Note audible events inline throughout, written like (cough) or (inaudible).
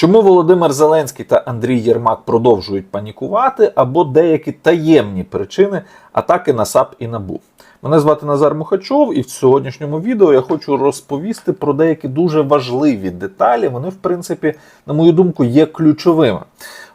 Чому Володимир Зеленський та Андрій Єрмак продовжують панікувати, або деякі таємні причини атаки на САП і НАБУ? Мене звати Назар Мухачов, і в сьогоднішньому відео я хочу розповісти про деякі дуже важливі деталі. Вони, в принципі, на мою думку, є ключовими.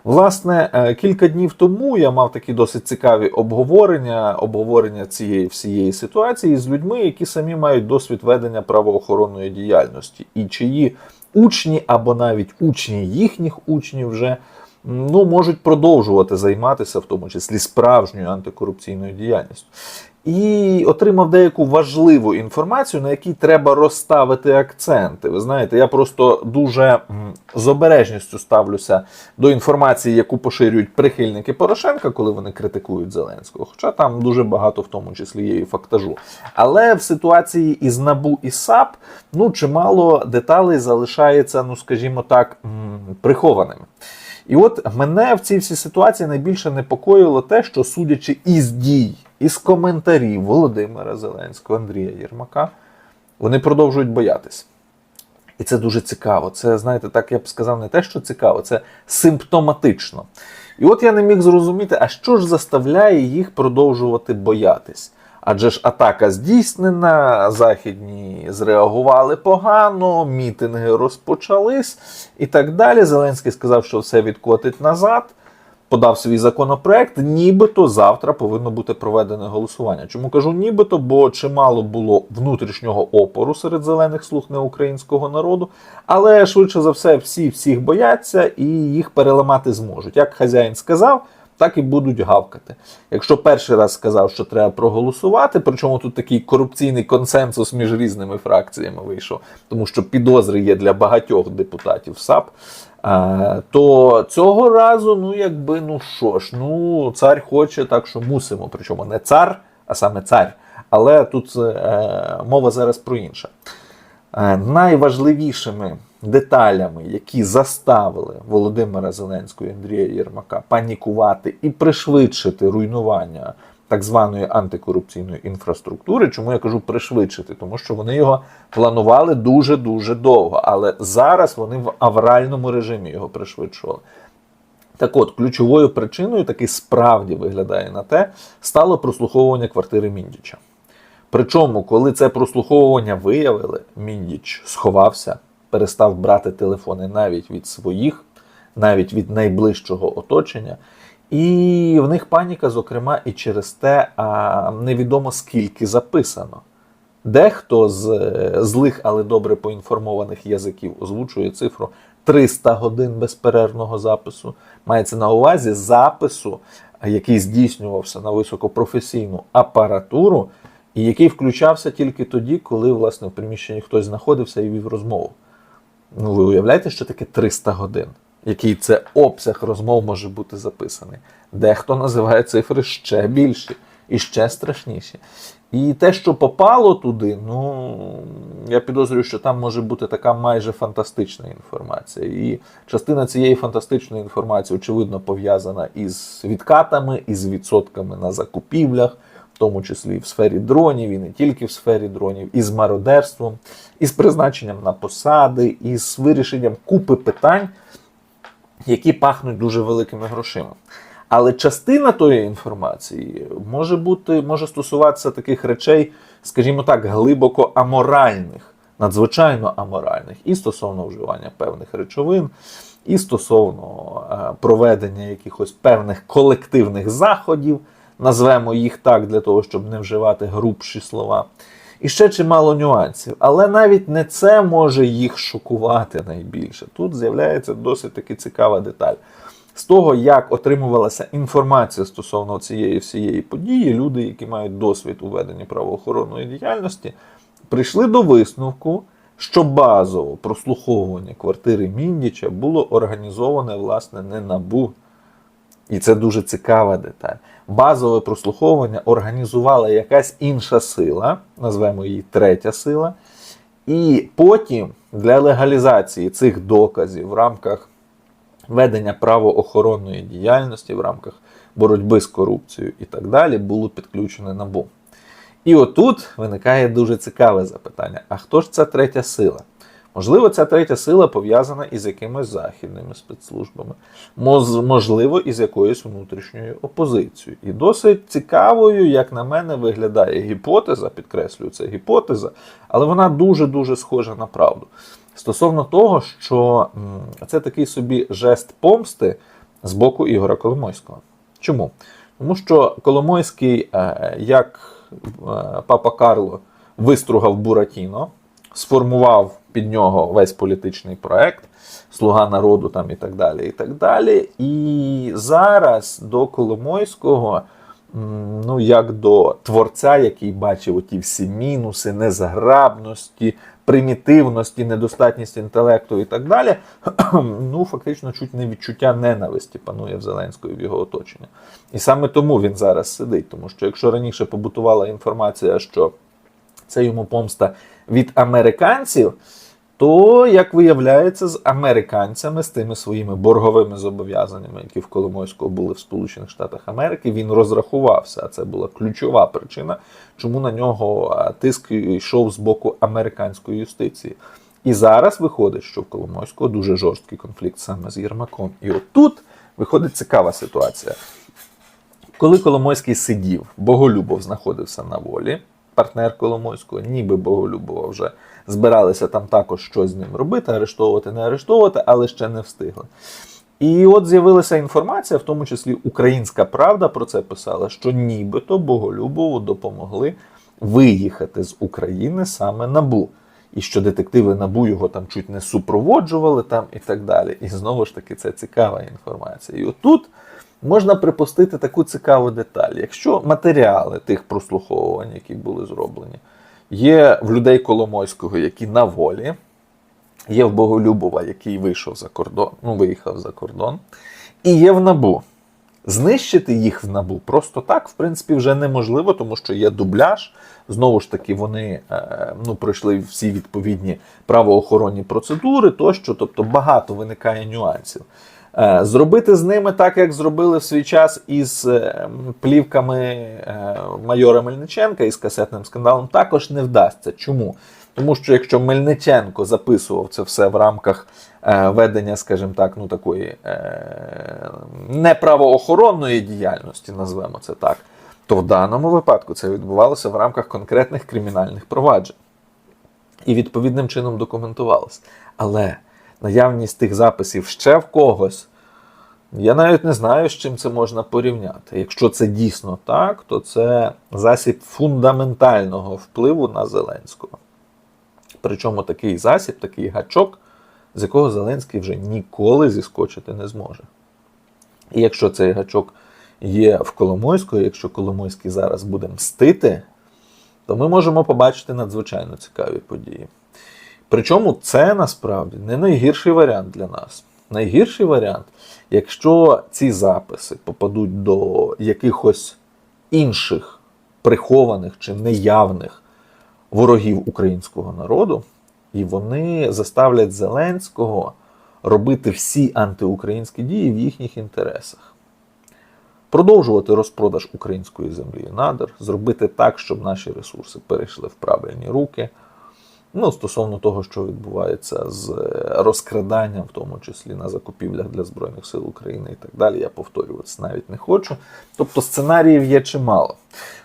Власне, е, кілька днів тому я мав такі досить цікаві обговорення, обговорення цієї всієї ситуації з людьми, які самі мають досвід ведення правоохоронної діяльності, і чиї учні або навіть учні їхніх учнів вже ну, можуть продовжувати займатися, в тому числі справжньою антикорупційною діяльністю. І отримав деяку важливу інформацію, на якій треба розставити акценти. Ви знаєте, я просто дуже з обережністю ставлюся до інформації, яку поширюють прихильники Порошенка, коли вони критикують Зеленського. Хоча там дуже багато, в тому числі, є і фактажу. Але в ситуації із НАБУ і САП ну чимало деталей залишається, ну скажімо так, прихованими. І от мене в цій всій ситуації найбільше непокоїло те, що судячи із дій, із коментарів Володимира Зеленського, Андрія Єрмака, вони продовжують боятись. І це дуже цікаво. Це, знаєте, так я б сказав, не те, що цікаво, це симптоматично. І от я не міг зрозуміти, а що ж заставляє їх продовжувати боятись? Адже ж атака здійснена, західні зреагували погано, мітинги розпочались і так далі. Зеленський сказав, що все відкотить назад, подав свій законопроект. Нібито завтра повинно бути проведене голосування. Чому кажу нібито? Бо чимало було внутрішнього опору серед зелених слуг неукраїнського народу, але швидше за все, всі всіх бояться і їх переламати зможуть. Як хазяїн сказав так і будуть гавкати. Якщо перший раз сказав, що треба проголосувати, причому тут такий корупційний консенсус між різними фракціями вийшов, тому що підозри є для багатьох депутатів САП. е, То цього разу, ну якби, ну що ж, ну цар хоче, так що мусимо. Причому не цар, а саме цар. Але тут е, мова зараз про інше. Е, найважливішими деталями, які заставили Володимира Зеленського і Андрія Єрмака панікувати і пришвидшити руйнування так званої антикорупційної інфраструктури. Чому я кажу пришвидшити? Тому що вони його планували дуже дуже довго, але зараз вони в авральному режимі його пришвидшували. Так от, ключовою причиною таки справді виглядає на те, стало прослуховування квартири Міндіча. Причому, коли це прослуховування виявили, Міндіч сховався, перестав брати телефони навіть від своїх, навіть від найближчого оточення. І в них паніка, зокрема, і через те а, невідомо скільки записано. Дехто з злих, але добре поінформованих язиків озвучує цифру 300 годин безперервного запису. Мається на увазі запису, який здійснювався на високопрофесійну апаратуру, і який включався тільки тоді, коли власне в приміщенні хтось знаходився і вів розмову. Ну, ви уявляєте, що таке 300 годин? Який це обсяг розмов може бути записаний? Дехто називає цифри ще більші і ще страшніші. І те, що попало туди, ну я підозрюю, що там може бути така майже фантастична інформація. І частина цієї фантастичної інформації, очевидно, пов'язана із відкатами, із відсотками на закупівлях, в тому числі в сфері дронів, і не тільки в сфері дронів, із мародерством, із призначенням на посади, із вирішенням купи питань, які пахнуть дуже великими грошима. Але частина тої інформації може бути, може стосуватися таких речей, скажімо так, глибоко аморальних, надзвичайно аморальних, і стосовно вживання певних речовин, і стосовно е, проведення якихось певних колективних заходів, назвемо їх так для того, щоб не вживати грубші слова. І ще чимало нюансів. Але навіть не це може їх шокувати найбільше. Тут з'являється досить таки цікава деталь. З того, як отримувалася інформація стосовно цієї всієї події, люди, які мають досвід у веденні правоохоронної діяльності, прийшли до висновку, що базово прослуховування квартири Міндіча було організоване, власне, не набу. І це дуже цікава деталь. Базове прослуховування організувала якась інша сила, назвемо її третя сила. І потім для легалізації цих доказів в рамках ведення правоохоронної діяльності, в рамках боротьби з корупцією і так далі, було підключене НАБУ. І отут виникає дуже цікаве запитання: а хто ж ця третя сила? Можливо, ця третя сила пов'язана із якимись західними спецслужбами, можливо, із якоюсь внутрішньою опозицією. І досить цікавою, як на мене, виглядає гіпотеза, підкреслюю, це гіпотеза, але вона дуже-дуже схожа на правду. Стосовно того, що це такий собі жест помсти з боку Ігора Коломойського. Чому? Тому що Коломойський, е, як е, папа Карло, вистругав Буратіно, сформував під нього весь політичний проект, Слуга народу там і так далі. І так далі. І зараз до Коломойського, ну як до творця, який бачив оті всі мінуси, незграбності, примітивності, недостатність інтелекту і так далі, (clears throat) ну фактично чуть не відчуття ненависті панує в Зеленського і в його оточенні. І саме тому він зараз сидить. Тому що якщо раніше побутувала інформація, що це йому помста від американців, то, як виявляється, з американцями, з тими своїми борговими зобов'язаннями, які в Коломойського були в Сполучених Штатах Америки, він розрахувався. А це була ключова причина, чому на нього тиск йшов з боку американської юстиції. І зараз виходить, що в Коломойського дуже жорсткий конфлікт саме з Єрмаком. І отут виходить цікава ситуація. Коли Коломойський сидів, Боголюбов знаходився на волі, партнер Коломойського, ніби Боголюбова вже збиралися там також щось з ним робити, арештовувати, не арештовувати, але ще не встигли. І от з'явилася інформація, в тому числі Українська Правда про це писала, що нібито Боголюбову допомогли виїхати з України саме набу. І що детективи набу його там чуть не супроводжували там і так далі. І знову ж таки, це цікава інформація. І отут можна припустити таку цікаву деталь. Якщо матеріали тих прослуховувань, які були зроблені, є в людей Коломойського, які на волі, є в Боголюбова, який вийшов за кордон, ну, виїхав за кордон, і є в набу. Знищити їх в набу просто так, в принципі, вже неможливо, тому що є дубляж. Знову ж таки, вони е, ну, пройшли всі відповідні правоохоронні процедури, тощо, тобто багато виникає нюансів. Е, Зробити з ними так, як зробили в свій час із е, плівками е, майора Мельниченка із касетним скандалом, також не вдасться. Чому? Тому що якщо Мельниченко записував це все в рамках ведення, скажімо так, ну такої неправоохоронної діяльності, назвемо це так, то в даному випадку це відбувалося в рамках конкретних кримінальних проваджень і відповідним чином документувалося. Але наявність тих записів ще в когось. Я навіть не знаю, з чим це можна порівняти. Якщо це дійсно так, то це засіб фундаментального впливу на Зеленського. Причому такий засіб, такий гачок, з якого Зеленський вже ніколи зіскочити не зможе. І якщо цей гачок є в Коломойського, якщо Коломойський зараз буде мстити, то ми можемо побачити надзвичайно цікаві події. Причому це насправді не найгірший варіант для нас. Найгірший варіант, якщо ці записи попадуть до якихось інших прихованих чи неявних ворогів українського народу, і вони заставлять Зеленського робити всі антиукраїнські дії в їхніх інтересах. Продовжувати розпродаж української землі і надр, зробити так, щоб наші ресурси перейшли в правильні руки. Ну, стосовно того, що відбувається з е, розкраданням, в тому числі на закупівлях для Збройних сил України і так далі, я повторюватися навіть не хочу. Тобто сценаріїв є чимало.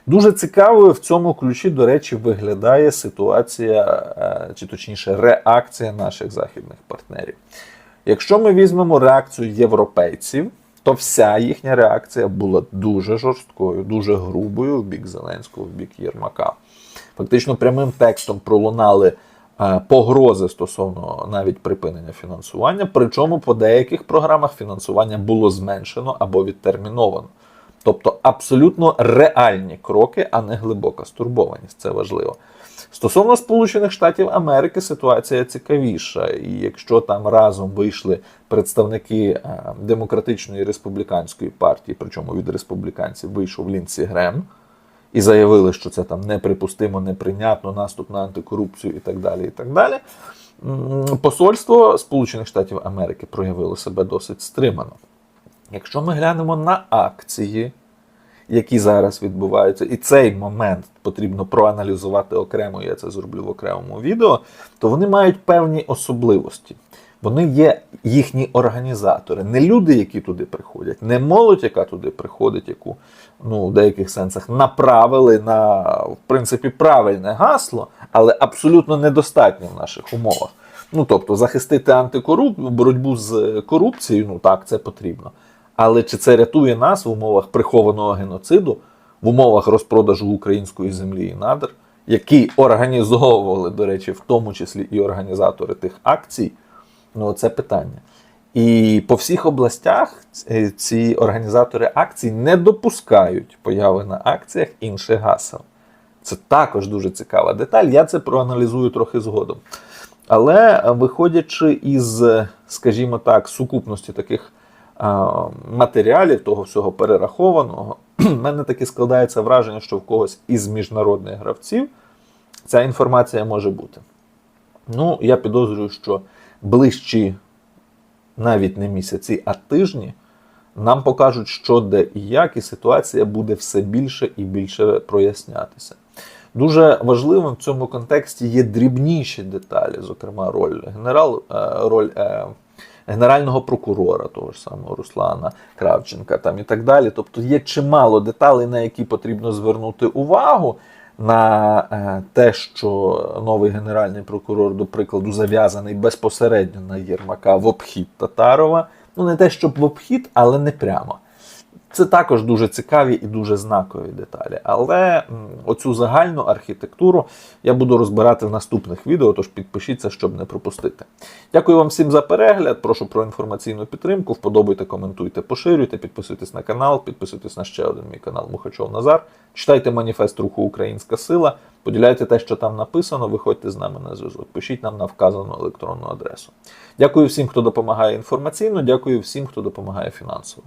Дуже цікавою в цьому ключі, до речі, виглядає ситуація, е, чи точніше, реакція наших західних партнерів. Якщо ми візьмемо реакцію європейців, то вся їхня реакція була дуже жорсткою, дуже грубою в бік Зеленського, в бік Єрмака. Фактично прямим текстом пролунали е, погрози стосовно навіть припинення фінансування. Причому по деяких програмах фінансування було зменшено або відтерміновано. Тобто абсолютно реальні кроки, а не глибока стурбованість. Це важливо. Стосовно Сполучених Штатів Америки ситуація цікавіша. І якщо там разом вийшли представники е, демократичної і республіканської партії, причому від республіканців вийшов Лінсі Грем, і заявили, що це там неприпустимо, неприйнятно, наступ на антикорупцію і так далі. і так далі. Посольство Сполучених Штатів Америки проявило себе досить стримано. Якщо ми глянемо на акції, які зараз відбуваються, і цей момент потрібно проаналізувати окремо, я це зроблю в окремому відео, то вони мають певні особливості. Вони є їхні організатори, не люди, які туди приходять, не молодь, яка туди приходить, яку ну, в деяких сенсах направили на в принципі правильне гасло, але абсолютно недостатньо в наших умовах. Ну тобто захистити антикоруп... боротьбу з корупцією, ну так, це потрібно. Але чи це рятує нас в умовах прихованого геноциду, в умовах розпродажу української землі і надр, які організовували, до речі, в тому числі і організатори тих акцій? Ну, це питання. І по всіх областях ці- ці організатори акцій не допускають появи на акціях інших гасел. Це також дуже цікава деталь. Я це проаналізую трохи згодом. Але е, виходячи із, е, скажімо так, сукупності таких матеріалів, того всього перерахованого, (clears throat) в мене таки складається враження, що в когось із міжнародних гравців ця інформація може бути. Ну, я підозрюю, що ближчі навіть не місяці, а тижні нам покажуть, що де і як, і ситуація буде все більше і більше прояснятися. Дуже важливим в цьому контексті є дрібніші деталі, зокрема, роль генерал, е, роль е, генерального прокурора, того ж самого Руслана Кравченка там і так далі. Тобто є чимало деталей, на які потрібно звернути увагу. На е, те, що новий генеральний прокурор, до прикладу, зав'язаний безпосередньо на Єрмака в обхід Татарова. Ну, не те, щоб в обхід, але не прямо. Це також дуже цікаві і дуже знакові деталі. Але оцю загальну архітектуру я буду розбирати в наступних відео, тож підпишіться, щоб не пропустити. Дякую вам всім за перегляд. Прошу про інформаційну підтримку. Вподобайте, коментуйте, поширюйте, підписуйтесь на канал, підписуйтесь на ще один мій канал Мухачов Назар. Читайте маніфест руху Українська Сила, поділяйте те, що там написано, виходьте з нами на зв'язок. Пишіть нам на вказану електронну адресу. Дякую всім, хто допомагає інформаційно. Дякую всім, хто допомагає фінансово.